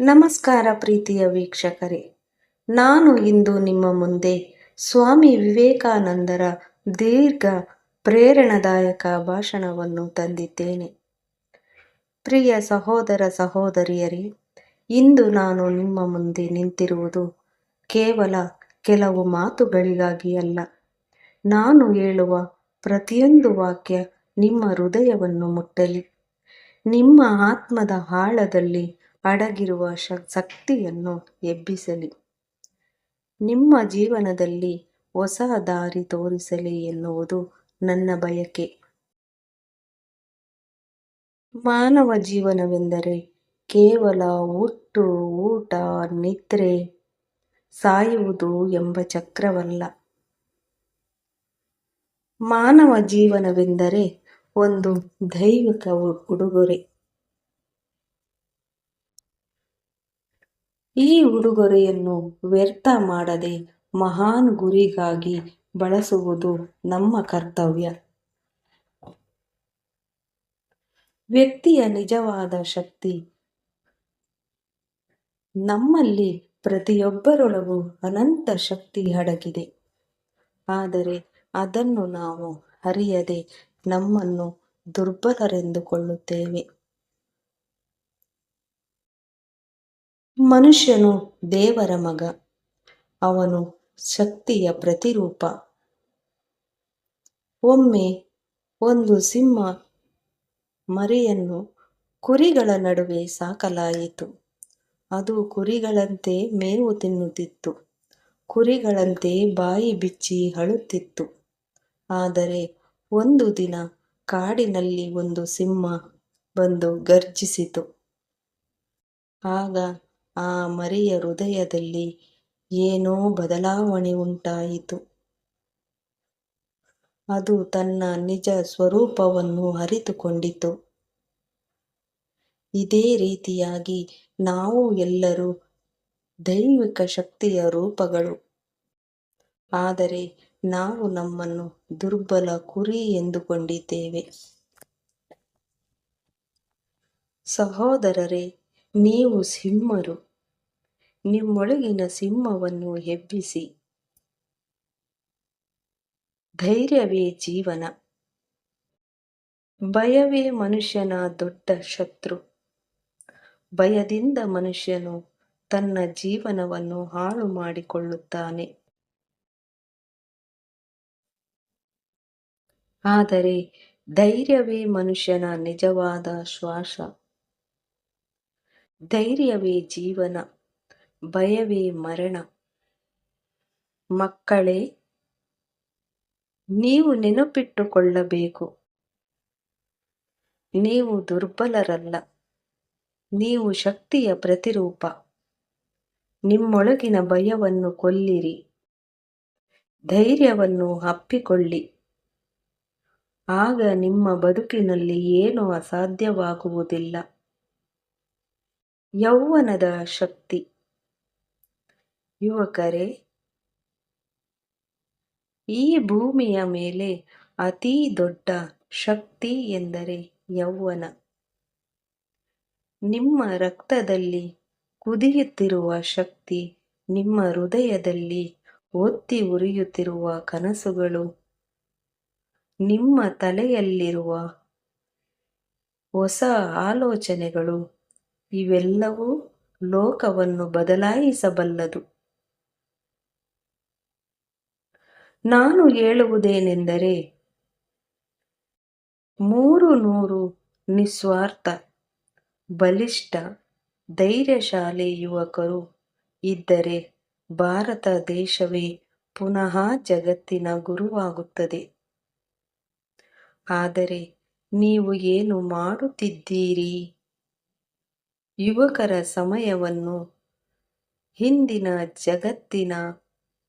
ನಮಸ್ಕಾರ ಪ್ರೀತಿಯ ವೀಕ್ಷಕರೇ. ನಾನು ಇಂದು ನಿಮ್ಮ ಮುಂದೆ ಸ್ವಾಮಿ ವಿವೇಕಾನಂದರ ದೀರ್ಘ ಪ್ರೇರಣಾದಾಯಕ ಭಾಷಣವನ್ನು ತಂದಿದ್ದೇನೆ. ಪ್ರಿಯ ಸಹೋದರ ಸಹೋದರಿಯರೇ, ಇಂದು ನಾನು ನಿಮ್ಮ ಮುಂದೆ ನಿಂತಿರುವುದು ಕೇವಲ ಕೆಲವು ಮಾತುಗಳಿಗಾಗಿ ಅಲ್ಲ. ನಾನು ಹೇಳುವ ಪ್ರತಿಯೊಂದು ವಾಕ್ಯ ನಿಮ್ಮ ಹೃದಯವನ್ನು ಮುಟ್ಟಲಿ. ನಿಮ್ಮ ಆತ್ಮದ ಆಳದಲ್ಲಿ ಅಡಗಿರುವ ಶಕ್ತಿಯನ್ನು ಎಬ್ಬಿಸಲಿ. ನಿಮ್ಮ ಜೀವನದಲ್ಲಿ ಹೊಸ ದಾರಿ ತೋರಿಸಲಿ ಎನ್ನುವುದು ನನ್ನ ಬಯಕೆ. ಮಾನವ ಜೀವನವೆಂದರೆ ಕೇವಲ ಹುಟ್ಟು, ಊಟ, ನಿದ್ರೆ ಸಾಯುವುದು ಎಂಬ ಚಕ್ರವಲ್ಲ. ಮಾನವ ಜೀವನವೆಂದರೆ ಒಂದು ದೈವಿಕ ಉಡುಗೊರೆ ಈ ಉಡುಗೊರೆಯನ್ನು ವ್ಯರ್ಥ ಮಾಡದೆ ಮಹಾನ್ ಗುರಿಗಾಗಿ ಬಳಸುವುದು ನಮ್ಮ ಕರ್ತವ್ಯ. ವ್ಯಕ್ತಿಯ ನಿಜವಾದ ಶಕ್ತಿ. ನಮ್ಮಲ್ಲಿ ಪ್ರತಿಯೊಬ್ಬರೊಳಗೂ ಅನಂತ ಶಕ್ತಿ ಅಡಗಿದೆ ಆದರೆ ಅದನ್ನು ನಾವು ಅರಿಯದೆ ನಮ್ಮನ್ನು ದುರ್ಬಲರೆಂದುಕೊಳ್ಳುತ್ತೇವೆ. ಮನುಷ್ಯನು ದೇವರ ಮಗ, ಅವನು ಶಕ್ತಿಯ ಪ್ರತಿರೂಪ. ಒಮ್ಮೆ ಒಂದು ಸಿಂಹ ಮರಿಯನ್ನು ಕುರಿಗಳ ನಡುವೆ ಸಾಕಲಾಯಿತು. ಅದು ಕುರಿಗಳಂತೆ ಮೇವು ತಿನ್ನುತ್ತಿತ್ತು, ಕುರಿಗಳಂತೆ ಬಾಯಿ ಬಿಚ್ಚಿ ಹಳುತ್ತಿತ್ತು ಆದರೆ ಒಂದು ದಿನ ಕಾಡಿನಲ್ಲಿ ಒಂದು ಸಿಂಹ ಬಂದು ಗರ್ಜಿಸಿತು. ಆಗ ಆ ಮರಿಯ ಹೃದಯದಲ್ಲಿ ಏನೋ ಬದಲಾವಣೆ ಉಂಟಾಯಿತು. ಅದು ತನ್ನ ನಿಜ ಸ್ವರೂಪವನ್ನು ಅರಿತುಕೊಂಡಿತು. ಇದೇ ರೀತಿಯಾಗಿ ನಾವು ಎಲ್ಲರೂ ದೈವಿಕ ಶಕ್ತಿಯ ರೂಪಗಳು. ಆದರೆ ನಾವು ನಮ್ಮನ್ನು ದುರ್ಬಲ ಕುರಿ ಎಂದುಕೊಂಡಿದ್ದೇವೆ. ಸಹೋದರರೇ ನೀವು ಸಿಂಹರು. ನಿಮ್ಮೊಳಗಿನ ಸಿಂಹವನ್ನು ಎಬ್ಬಿಸಿ ಧೈರ್ಯವೇ ಜೀವನ. ಭಯವೇ ಮನುಷ್ಯನ ದೊಡ್ಡ ಶತ್ರು. ಭಯದಿಂದ ಮನುಷ್ಯನು ತನ್ನ ಜೀವನವನ್ನು ಹಾಳು ಮಾಡಿಕೊಳ್ಳುತ್ತಾನೆ. ಆದರೆ ಧೈರ್ಯವೇ ಮನುಷ್ಯನ ನಿಜವಾದ ಶ್ವಾಸ. ಧೈರ್ಯವೇ ಜೀವನ, ಭಯವೇ ಮರಣ. ಮಕ್ಕಳೇ, ನೀವು ನೆನಪಿಟ್ಟುಕೊಳ್ಳಬೇಕು. ನೀವು ದುರ್ಬಲರಲ್ಲ. ನೀವು ಶಕ್ತಿಯ ಪ್ರತಿರೂಪ. ನಿಮ್ಮೊಳಗಿನ ಭಯವನ್ನು ಕೊಲ್ಲಿರಿ. ಧೈರ್ಯವನ್ನು ಅಪ್ಪಿಕೊಳ್ಳಿ. ಆಗ ನಿಮ್ಮ ಬದುಕಿನಲ್ಲಿ ಏನೂ ಅಸಾಧ್ಯವಾಗುವುದಿಲ್ಲ. ಯೌವನದ ಶಕ್ತಿ. ಯುವಕರೇ, ಈ ಭೂಮಿಯ ಮೇಲೆ ಅತಿ ದೊಡ್ಡ ಶಕ್ತಿ ಎಂದರೆ ಯೌವನ. ನಿಮ್ಮ ರಕ್ತದಲ್ಲಿ ಕುದಿಯುತ್ತಿರುವ ಶಕ್ತಿ, ನಿಮ್ಮ ಹೃದಯದಲ್ಲಿ ಒತ್ತಿ ಉರಿಯುತ್ತಿರುವ ಕನಸುಗಳು, ನಿಮ್ಮ ತಲೆಯಲ್ಲಿರುವ ಹೊಸ ಆಲೋಚನೆಗಳು ಇವೆಲ್ಲವೂ ಲೋಕವನ್ನು ಬದಲಾಯಿಸಬಲ್ಲದು. ನಾನು ಹೇಳುವುದೇನೆಂದರೆ, ಮೂರು ನೂರು ನಿಸ್ವಾರ್ಥ, ಬಲಿಷ್ಠ, ಧೈರ್ಯಶಾಲಿ ಯುವಕರು ಇದ್ದರೆ ಭಾರತ ದೇಶವೇ ಪುನಃ ಜಗತ್ತಿನ ಗುರುವಾಗುತ್ತದೆ. ಆದರೆ ನೀವು ಏನು ಮಾಡುತ್ತಿದ್ದೀರಿ? ಯುವಕರ ಸಮಯವನ್ನು ಹಿಂದಿನ ಜಗತ್ತಿನ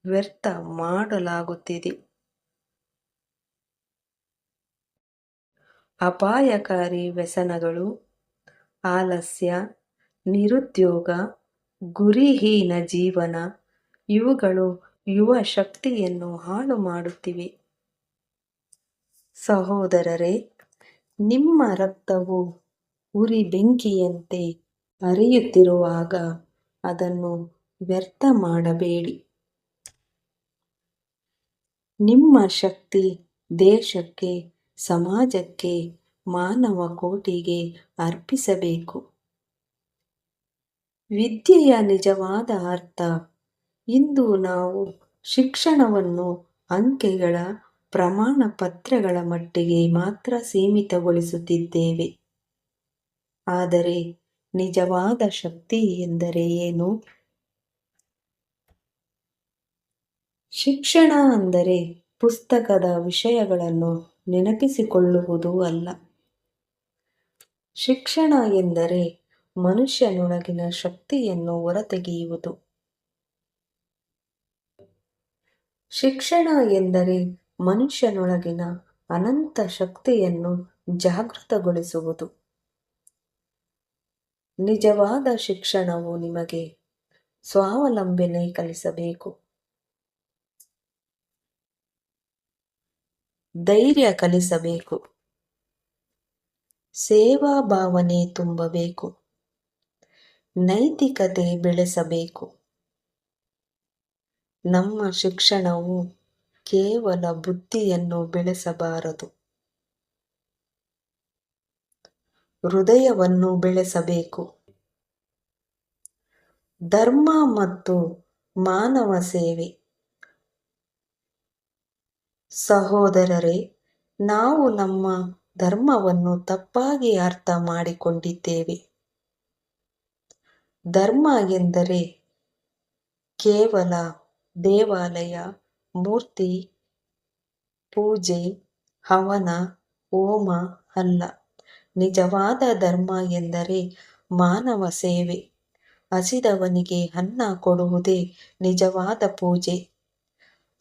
ವ್ಯರ್ಥ ಮಾಡಲಾಗುತ್ತಿದೆ. ಅಪಾಯಕಾರಿ ವ್ಯಸನಗಳು, ಆಲಸ್ಯ, ನಿರುದ್ಯೋಗ, ಗುರಿಹೀನ ಜೀವನ, ಇವುಗಳು ಯುವ ಶಕ್ತಿಯನ್ನು ಹಾಳು ಮಾಡುತ್ತಿವೆ. ಸಹೋದರರೇ, ನಿಮ್ಮ ರಕ್ತವು ಉರಿ ಬೆಂಕಿಯಂತೆ ಹರಿಯುತ್ತಿರುವಾಗ ಅದನ್ನು ವ್ಯರ್ಥ ಮಾಡಬೇಡಿ. ನಿಮ್ಮ ಶಕ್ತಿ ದೇಶಕ್ಕೆ, ಸಮಾಜಕ್ಕೆ, ಮಾನವ ಕೋಟಿಗೆ ಅರ್ಪಿಸಬೇಕು. ವಿದ್ಯೆಯ ನಿಜವಾದ ಅರ್ಥ, ಇಂದು ನಾವು ಶಿಕ್ಷಣವನ್ನು ಅಂಕೆಗಳ ಪ್ರಮಾಣ ಪತ್ರಗಳ ಮಟ್ಟಿಗೆ ಮಾತ್ರ ಸೀಮಿತಗೊಳಿಸುತ್ತಿದ್ದೇವೆ. ಆದರೆ ನಿಜವಾದ ಶಕ್ತಿ ಎಂದರೆ ಏನು? ಶಿಕ್ಷಣ ಅಂದರೆ ಪುಸ್ತಕದ ವಿಷಯಗಳನ್ನು ನೆನಪಿಸಿಕೊಳ್ಳುವುದು ಅಲ್ಲ. ಶಿಕ್ಷಣ ಎಂದರೆ ಮನುಷ್ಯನೊಳಗಿನ ಶಕ್ತಿಯನ್ನು ಹೊರತೆಗೆಯುವುದು. ಶಿಕ್ಷಣ ಎಂದರೆ ಮನುಷ್ಯನೊಳಗಿನ ಅನಂತ ಶಕ್ತಿಯನ್ನು ಜಾಗೃತಗೊಳಿಸುವುದು. ನಿಜವಾದ ಶಿಕ್ಷಣವು ನಿಮಗೆ ಸ್ವಾವಲಂಬನೆ ಕಲಿಸಬೇಕು. ಧೈರ್ಯ ಕಲಿಸಬೇಕು. ಸೇವಾ ಭಾವನೆ ತುಂಬಬೇಕು. ನೈತಿಕತೆ ಬೆಳೆಸಬೇಕು. ನಮ್ಮ ಶಿಕ್ಷಣವು ಕೇವಲ ಬುದ್ಧಿಯನ್ನು ಬೆಳೆಸಬಾರದು. ಹೃದಯವನ್ನು ಬೆಳೆಸಬೇಕು. ಧರ್ಮ ಮತ್ತು ಮಾನವ ಸೇವೆ. ಸಹೋದರರೇ, ನಾವು ನಮ್ಮ ಧರ್ಮವನ್ನು ತಪ್ಪಾಗಿ ಅರ್ಥ ಮಾಡಿಕೊಂಡಿದ್ದೇವೆ. ಧರ್ಮ ಎಂದರೆ ಕೇವಲ ದೇವಾಲಯ, ಮೂರ್ತಿ, ಪೂಜೆ, ಹವನ, ಹೋಮ ಅಲ್ಲ. ನಿಜವಾದ ಧರ್ಮ ಎಂದರೆ ಮಾನವ ಸೇವೆ. ಹಸಿದವನಿಗೆ ಅನ್ನ ಕೊಡುವುದೇ ನಿಜವಾದ ಪೂಜೆ.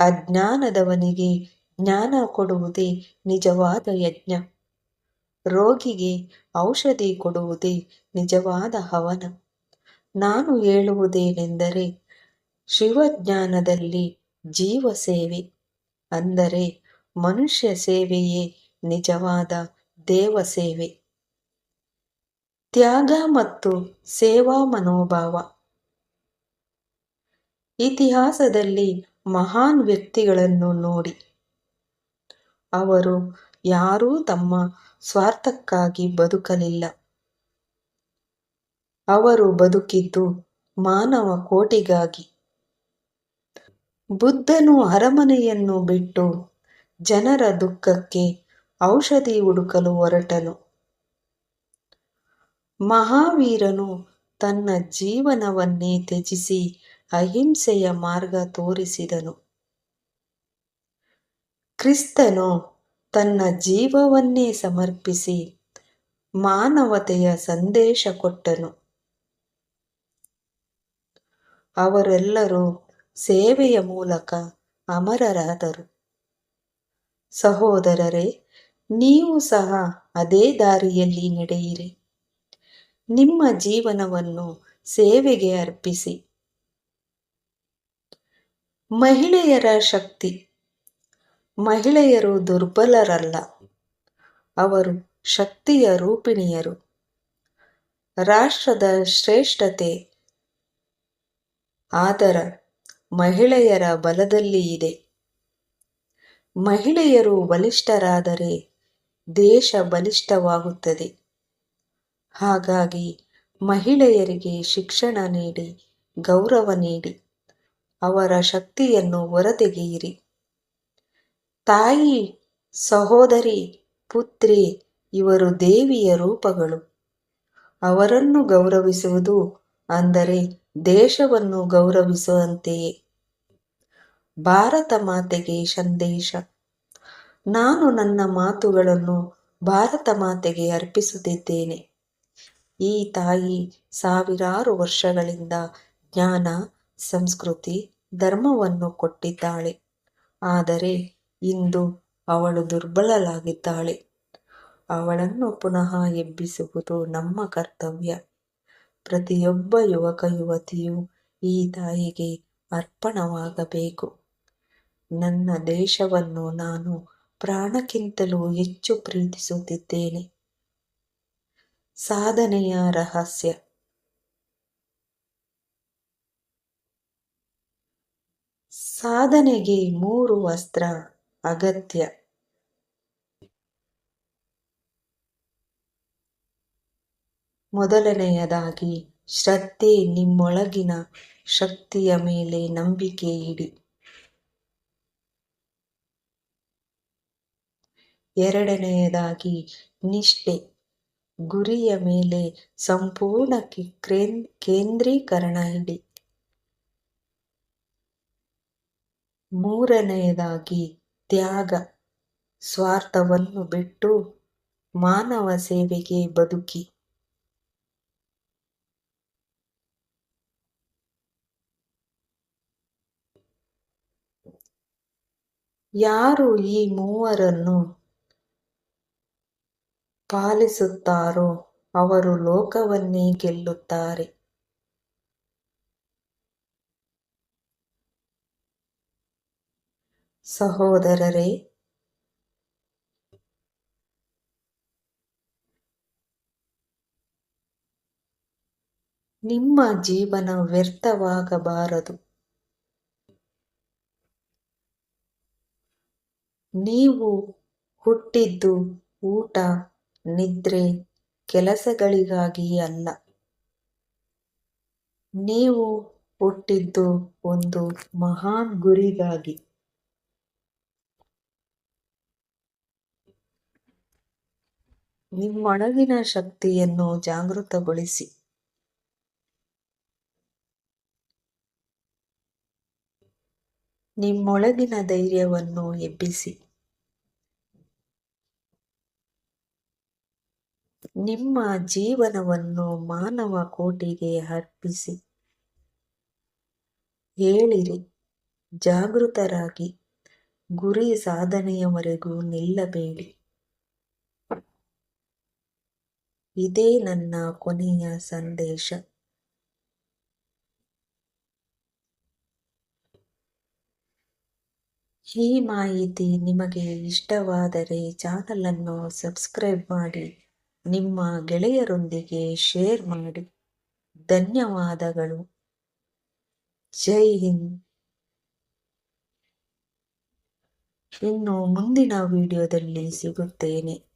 ಅಜ್ಞಾನದವನಿಗೆ ಜ್ಞಾನ ಕೊಡುವುದೇ ನಿಜವಾದ ಯಜ್ಞ. ರೋಗಿಗೆ ಔಷಧಿ ಕೊಡುವುದೇ ನಿಜವಾದ ಹವನ. ನಾನು ಹೇಳುವುದೇನೆಂದರೆ, ಶಿವಜ್ಞಾನದಲ್ಲಿ ಜೀವ ಸೇವೆ. ಅಂದರೆ ಮನುಷ್ಯ ಸೇವೆಯೇ ನಿಜವಾದ ದೇವ ಸೇವೆ. ತ್ಯಾಗ ಮತ್ತು ಸೇವಾ ಮನೋಭಾವ. ಇತಿಹಾಸದಲ್ಲಿ ಮಹಾನ್ ವ್ಯಕ್ತಿಗಳನ್ನು ನೋಡಿ. ಅವರು ಯಾರೂ ತಮ್ಮ ಸ್ವಾರ್ಥಕ್ಕಾಗಿ ಬದುಕಲಿಲ್ಲ. ಅವರು ಬದುಕಿದ್ದು ಮಾನವ ಕೋಟಿಗಾಗಿ. ಬುದ್ಧನು ಅರಮನೆಯನ್ನು ಬಿಟ್ಟು ಜನರ ದುಃಖಕ್ಕೆ ಔಷಧಿ ಹುಡುಕಲು ಹೊರಟನು. ಮಹಾವೀರನು ತನ್ನ ಜೀವನವನ್ನೇ ತ್ಯಜಿಸಿ ಅಹಿಂಸೆಯ ಮಾರ್ಗ ತೋರಿಸಿದನು. ಕ್ರಿಸ್ತನು ತನ್ನ ಜೀವವನ್ನೇ ಸಮರ್ಪಿಸಿ ಮಾನವತೆಯ ಸಂದೇಶ ಕೊಟ್ಟನು. ಅವರೆಲ್ಲರೂ ಸೇವೆಯ ಮೂಲಕ ಅಮರರಾದರು. ಸಹೋದರರೇ, ನೀವು ಸಹ ಅದೇ ದಾರಿಯಲ್ಲಿ ನಡೆಯಿರಿ. ನಿಮ್ಮ ಜೀವನವನ್ನು ಸೇವೆಗೆ ಅರ್ಪಿಸಿ. ಮಹಿಳೆಯರ ಶಕ್ತಿ. ಮಹಿಳೆಯರು ದುರ್ಬಲರಲ್ಲ. ಅವರು ಶಕ್ತಿಯ ರೂಪಿಣಿಯರು. ರಾಷ್ಟ್ರದ ಶ್ರೇಷ್ಠತೆ. ಆದರ ಮಹಿಳೆಯರ ಬಲದಲ್ಲಿ ಇದೆ. ಮಹಿಳೆಯರು ಬಲಿಷ್ಠರಾದರೆ ದೇಶ ಬಲಿಷ್ಠವಾಗುತ್ತದೆ. ಹಾಗಾಗಿ ಮಹಿಳೆಯರಿಗೆ ಶಿಕ್ಷಣ ನೀಡಿ, ಗೌರವ ನೀಡಿ, ಅವರ ಶಕ್ತಿಯನ್ನು ಹೊರತೆಗೆಯಿರಿ ತಾಯಿ, ಸಹೋದರಿ, ಪುತ್ರಿ, ಇವರು ದೇವಿಯ ರೂಪಗಳು. ಅವರನ್ನು ಗೌರವಿಸುವುದು ಅಂದರೆ ದೇಶವನ್ನು ಗೌರವಿಸುವಂತೆಯೇ. ಭಾರತ ಮಾತೆಗೆ ಸಂದೇಶ. ನಾನು ನನ್ನ ಮಾತುಗಳನ್ನು ಭಾರತ ಮಾತೆಗೆ ಅರ್ಪಿಸುತ್ತಿದ್ದೇನೆ. ಈ ತಾಯಿ ಸಾವಿರಾರು ವರ್ಷಗಳಿಂದ ಜ್ಞಾನ, ಸಂಸ್ಕೃತಿ, ಧರ್ಮವನ್ನು ಕೊಟ್ಟಿದ್ದಾಳೆ. ಆದರೆ ಇಂದು ಅವಳು ದುರ್ಬಲಳಾಗಿದ್ದಾಳೆ. ಅವಳನ್ನು ಪುನಃ ಎಬ್ಬಿಸುವುದು ನಮ್ಮ ಕರ್ತವ್ಯ. ಪ್ರತಿಯೊಬ್ಬ ಯುವಕ ಯುವತಿಯು ಈ ತಾಯಿಗೆ ಅರ್ಪಣವಾಗಬೇಕು. ನನ್ನ ದೇಶವನ್ನು ನಾನು ಪ್ರಾಣಕ್ಕಿಂತಲೂ ಹೆಚ್ಚು ಪ್ರೀತಿಸುತ್ತಿದ್ದೇನೆ. ಸಾಧನೆಯ ರಹಸ್ಯ. ಸಾಧನೆಗೆ ಮೂರು ವಸ್ತ್ರ ಅಗತ್ಯ. ಮೊದಲನೆಯದಾಗಿ, ಶ್ರದ್ಧೆ ನಿಮ್ಮೊಳಗಿನ ಶಕ್ತಿಯ ಮೇಲೆ ನಂಬಿಕೆ ಇಡಿ. ಎರಡನೆಯದಾಗಿ, ನಿಷ್ಠೆ. ಗುರಿಯ ಮೇಲೆ ಸಂಪೂರ್ಣ ಕೇಂದ್ರೀಕರಣ ಇಡಿ ಮೂರನೆಯದಾಗಿ, ತ್ಯಾಗ. ಸ್ವಾರ್ಥವನ್ನು ಬಿಟ್ಟು ಮಾನವ ಸೇವೆಗೆ ಬದುಕಿ. ಯಾರು ಈ ಮೂವರನ್ನು ಪಾಲಿಸುತ್ತಾರೋ ಅವರು ಲೋಕವನ್ನೇ ಗೆಲ್ಲುತ್ತಾರೆ. ಸಹೋದರರೇ ನಿಮ್ಮ ಜೀವನ ವ್ಯರ್ಥವಾಗಬಾರದು. ನೀವು ಹುಟ್ಟಿದ್ದು ಊಟ ನಿದ್ರೆ ಕೆಲಸಗಳಿಗಾಗಿ ಅಲ್ಲ. ನೀವು ಹುಟ್ಟಿದ್ದು ಒಂದು ಮಹಾನ್ ಗುರಿಗಾಗಿ. ನಿಮ್ಮೊಳಗಿನ ಶಕ್ತಿಯನ್ನು ಜಾಗೃತಗೊಳಿಸಿ. ನಿಮ್ಮೊಳಗಿನ ಧೈರ್ಯವನ್ನು ಎಬ್ಬಿಸಿ. ನಿಮ್ಮ ಜೀವನವನ್ನು ಮಾನವ ಕೋಟಿಗೆ ಅರ್ಪಿಸಿ. ಹೇಳಿರಿ, ಜಾಗೃತರಾಗಿ ಗುರಿ ಸಾಧನೆಯವರೆಗೂ ನಿಲ್ಲಬೇಡಿ. ಇದೇ ನನ್ನ ಕೊನೆಯ ಸಂದೇಶ. ಈ ಮಾಹಿತಿ ನಿಮಗೆ ಇಷ್ಟವಾದರೆ ಚಾನಲನ್ನು ಸಬ್ಸ್ಕ್ರೈಬ್ ಮಾಡಿ. ನಿಮ್ಮ ಗೆಳೆಯರೊಂದಿಗೆ ಶೇರ್ ಮಾಡಿ. ಧನ್ಯವಾದಗಳು. ಜೈ ಹಿಂದ್. ಇನ್ನು ಮುಂದಿನ ವಿಡಿಯೋದಲ್ಲಿ ಸಿಗುತ್ತೇನೆ.